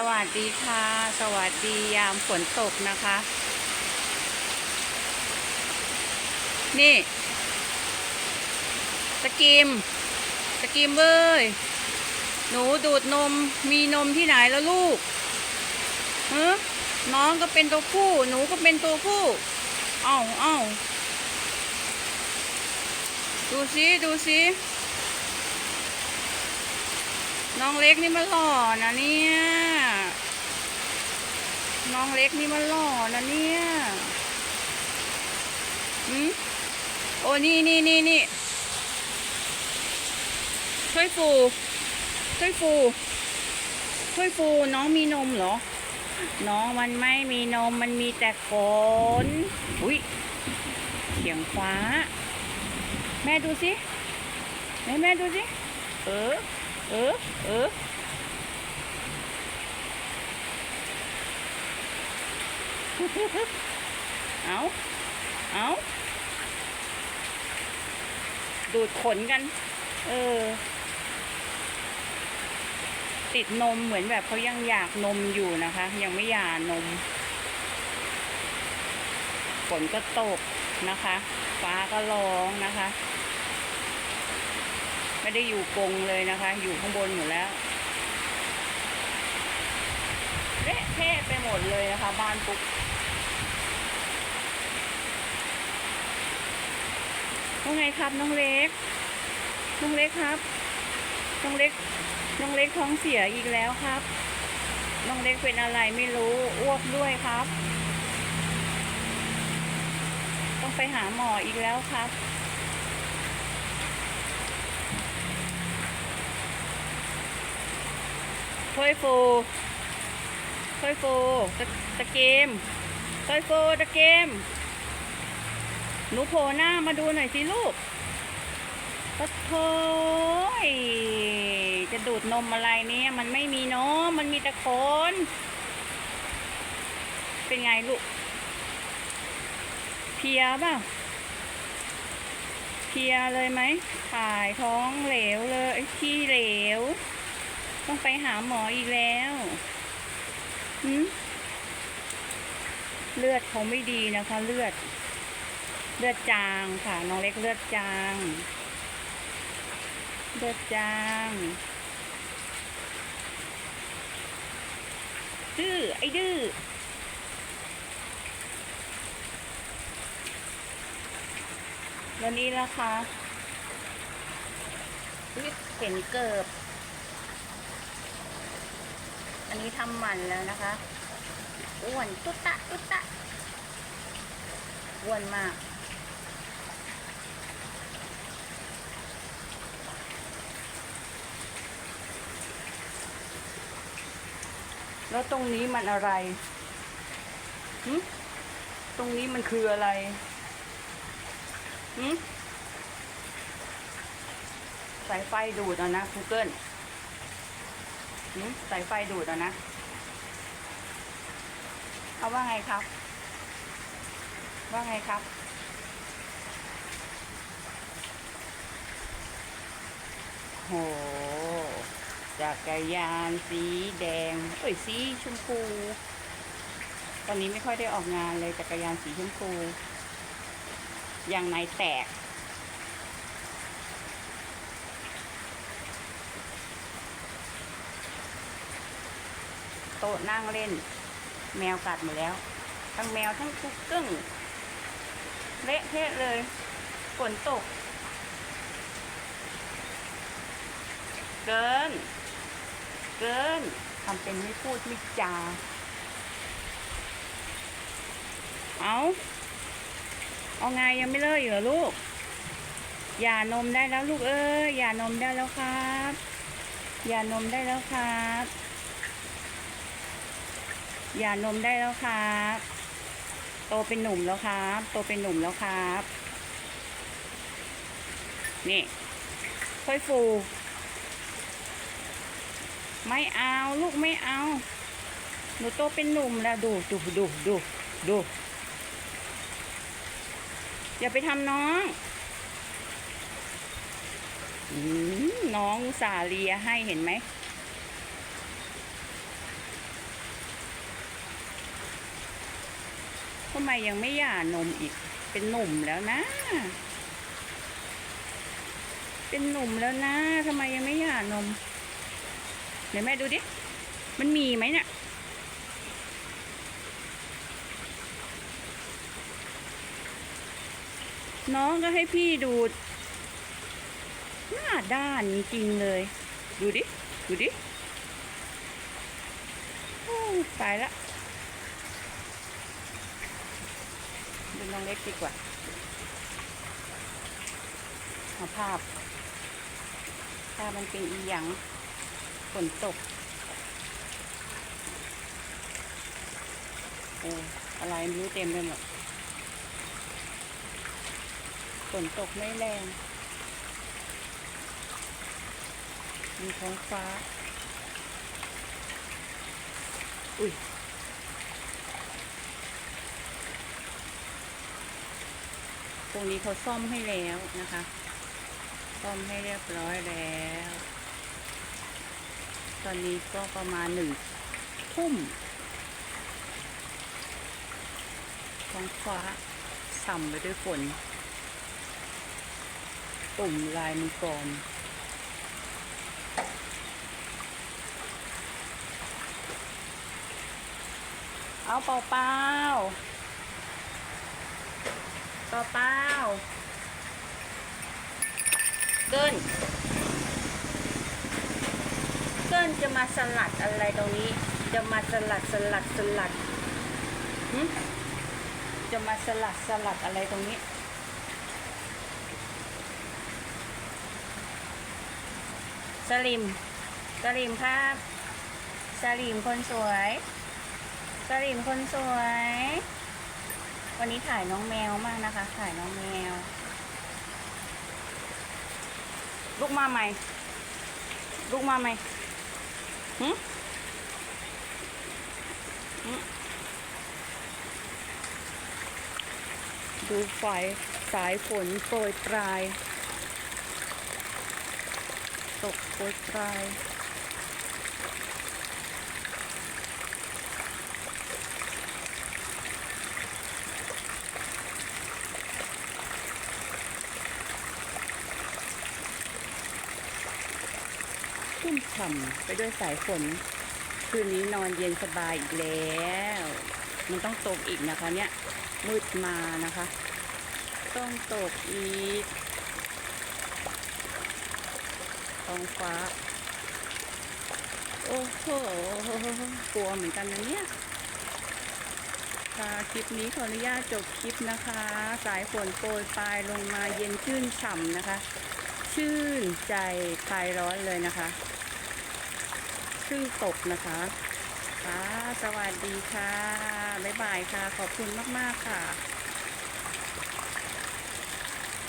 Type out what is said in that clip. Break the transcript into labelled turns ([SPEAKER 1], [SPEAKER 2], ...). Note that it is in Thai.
[SPEAKER 1] สวัสดีค่ะ สวัสดียามฝนตกนะคะ นี่ตะกิมตะกิมเว้ย หนูดูดนม มีนมที่ไหนแล้วลูกเฮ้น้องก็เป็นตัวผู้ หนูก็เป็นตัวผู้ เอ้าเอ้าดูสิ ดูสิ น้องเล็กนี่มันหล่อนะเนี่ย น้องเล็กนี่มันหล่อนะเนี่ยหืมโอ้นี่นี่นี่นี่ช่วยฟูช่วยฟูช่วยฟูน้องมีนมเหรอ น้องมันไม่มีนมมันมีแต่ขนอุ้ยเสียงฟ้า แม่ดูสิแม่แม่ดูสิ เออ เออเออเอาเอาดูดขนกัน เออ ติดนมเหมือนแบบเขายังอยากนมอยู่นะคะ ยังไม่หย่านม ฝนก็ตกนะคะ ฟ้าก็ร้องนะคะ ไม่ได้อยู่กรงเลยนะคะ อยู่ข้างบนอยู่แล้วเละเทะไปหมดเลยนะคะ บ้านปุ๊กว่าไงครับน้องเล็ก น้องเล็กครับ น้องเล็ก น้องเล็กท้องเสียอีกแล้วครับ น้องเล็กเป็นอะไรไม่รู้อ้วกด้วยครับ ต้องไปหาหมออีกแล้วครับ ถ้วยฟูถ้วยฟูตะตะเกมถ้วยฟูตะเกม หนูโผล่หน้ามาดูหน่อยสิลูกปะโถยจะดูดนมอะไรเนี่ย มันไม่มีนม มันมีแต่ขนเป็นไงลูก เพียเปล่าเพียเลยไหมถ่ายท้องเหลวเลยขี้เหลว ต้องไปหาหมออีกแล้วหืมเลือดเขาไม่ดีนะคะ เลือด เลือดจางค่ะ น้องเล็กเลือดจาง เลือดจางดื้อไอ้ดื้อแล้วนี้ละคะเห็นเกิบ อันนี้ทำหมันแล้วนะคะอ้วนตุ๊ตะตุ๊ตะอ้วนมากแล้วตรงนี้มันอะไรหึตรงนี้มันคืออะไรหึสายไฟดูดเอานะ Google หึสายไฟดูดเอานะ เอาว่าไงครับ ว่าไงครับ โห จักรยานสีแดงเอ้ยสีชมพู ตอนนี้ไม่ค่อยได้ออกงานเลยจักรยานสีชมพูยางในแตก โต๊ะนั่งเล่น แมวกัดหมดแล้ว ทั้งแมวทั้งกุ๊กกึ้งเละเทะเลยฝนตก เกิน เกินทำเป็นไม่พูดไม่จา เอาเอาไงยังไม่เลิกอยู่เหรอลูก อย่านมได้แล้วลูกเอ้ยอย่านมได้แล้วครับ อย่านมได้แล้วครับ อย่านมได้แล้วครับ โตเป็นหนุ่มแล้วครับ โตเป็นหนุ่มแล้วครับ นี่ค่อยฟู ไม่เอาลูกไม่เอา หนูโตเป็นหนุ่มแล้วดูดูดูดูดูอย่าไปทำน้องอน้องสาเลียให้เห็นไหมำไมยังไม่หย่านมอีก เป็นหนุ่มแล้วนะ เป็นหนุ่มแล้วนะทำไมยังไม่หย่านมเดี๋ยวแม่ดูดิ มันมีไหมเนี่ยน้องก็ให้พี่ดูหน้าด้านจริงเลย ดูดิ ดูดิ โอ้ตายละ ดูน้องเล็กดีกว่าเอาภาพภาพมันเป็นอีหยังฝนตก โอ้อะไรไม่รู้เต็มไปหมดฝนตกไม่แรง มีท้องฟ้า อุ้ย รงนี้เขาซ่อมให้แล้วนะคะ ซ่อมให้เรียบร้อยแล้ว ตอนนี้ก็ประมาณหนึ่งทุ่มท้องฟ้าส่ำไปด้วยฝนตุ่มลายมังกรเอาเปล่าเปล่าเปล่าเกินเกินจะมาสลัดอะไรตรงนี้ จะมาสลัดสลัดสลัดหึจะมาสลัดสลัดอะไรตรงนี้สลิมสลิมครับสลิมคนสวยสลิมคนสวย วันนี้ถ่ายน้องแมวมากนะคะ ถ่ายน้องแมว ลูกมาใหม่ ลูกมาใหม่หึหึดูไฟสายฝนโปรยปลาย ตกโปรยปลาย ชุ่มฉ่ำไปด้วยสายฝน คืนนี้นอนเย็นสบายอีกแล้ว มันต้องตกอีกนะคะเนี่ย มืดมานะคะ ต้องตกอีกท้องฟ้า โอ้โหกลัวเหมือนกันนะเนี่ยค่ะคลิปนี้ขออนุญาตจบคลิปนะคะ สายฝนโปรยปลายลงมาเย็นชื่นฉ่ำนะคะ ชื่นใจคลายร้อนเลยนะคะ ชื่อตกนะคะค่ะสวัสดีค่ะ บ๊ายบายค่ะ ขอบคุณมาก ๆ ค่ะ